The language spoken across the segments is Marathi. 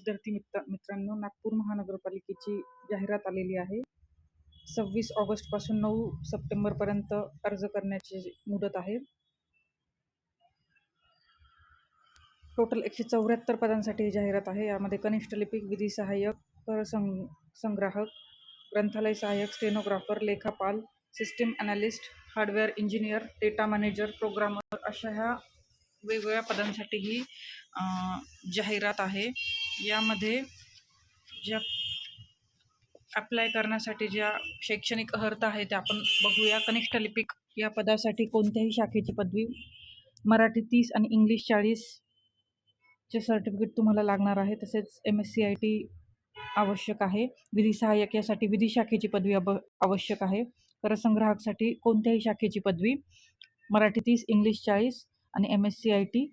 विद्यार्थी मित्र मित्रांनो नागपूर महानगरपालिकेची जाहिरात आलेली आहे. सव्वीस ऑगस्टपासून नऊ सप्टेंबरपर्यंत अर्ज करण्याची मुदत आहे. टोटल एकशे चौऱ्याहत्तर पदांसाठी ही जाहिरात आहे. यामध्ये कनिष्ठ लिपिक विधी सहाय्यक कर संग्राहक ग्रंथालय सहाय्यक स्टेनोग्राफर लेखापाल system analyst hardware engineer data manager programmer अशा ह्या वेगवेगळ्या पदांसाठी ही जाहिरात आहे. यामध्ये ज्या अप्लाय करण्यासाठी ज्या शैक्षणिक अर्हता आहे त्या आपण बघूया. कनिष्ठ लिपिक या पदासाठी कोणत्याही शाखेची पदवी? मराठी तीस आणि इंग्लिश चाळीसचे सर्टिफिकेट तुम्हाला लागणार आहे. तसेच M S C I T आवश्यक आहे. विधी सहाय्यक यासाठी विधी शाखेची पदवी अब आवश्यक आहे. करसंग्राहकसाठी कोणत्याही शाखेची पदवी? मराठी तीस इंग्लिश चाळीस आणि M S C I T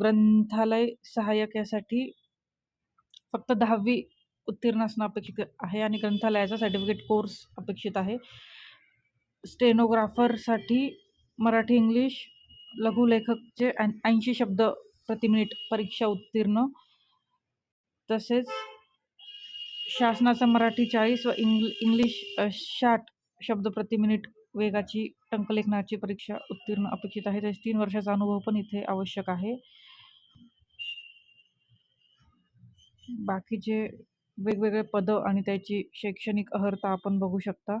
ग्रंथालय सहाय्यक यासाठी फक्त दहावी उत्तीर्ण असणं अपेक्षित आहे आणि ग्रंथालयाचा सर्टिफिकेट कोर्स अपेक्षित आहे. स्टेनोग्राफरसाठी मराठी इंग्लिश लघुलेखकचे ऐंशी शब्द प्रति मिनिट परीक्षा उत्तीर्ण. तसेच शासनाचा मराठी चाळीस व इंग्ल इंग्लिश अ, साठ शब्द प्रति मिनिट वेगाची टंकलेखनाची परीक्षा उत्तीर्ण अपेक्षित आहे. तसेच तीन वर्षाचा अनुभव पण इथे आवश्यक आहे. बाकीचे वेगवेगळे पदं आणि त्याची शैक्षणिक अर्हता आपण बघू शकता.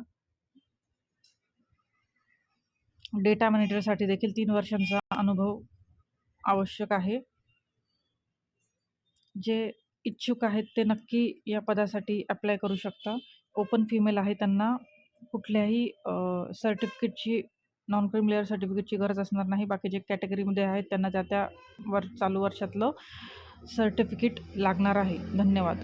डेटा मॅनेजरसाठी देखील तीन वर्षांचा अनुभव आवश्यक आहे. जे इच्छुक आहेत ते नक्की या पदासाठी अप्लाय करू शकता. ओपन फिमेल आहे त्यांना कुठल्याही सर्टिफिकेटची नॉन क्रीम लेअर सर्टिफिकेटची गरज असणार नाही. बाकी जे कॅटेगरीमध्ये आहेत त्यांना त्या त्या वर चालू वर्षातलं सर्टिफिकेट लागणार आहे. धन्यवाद.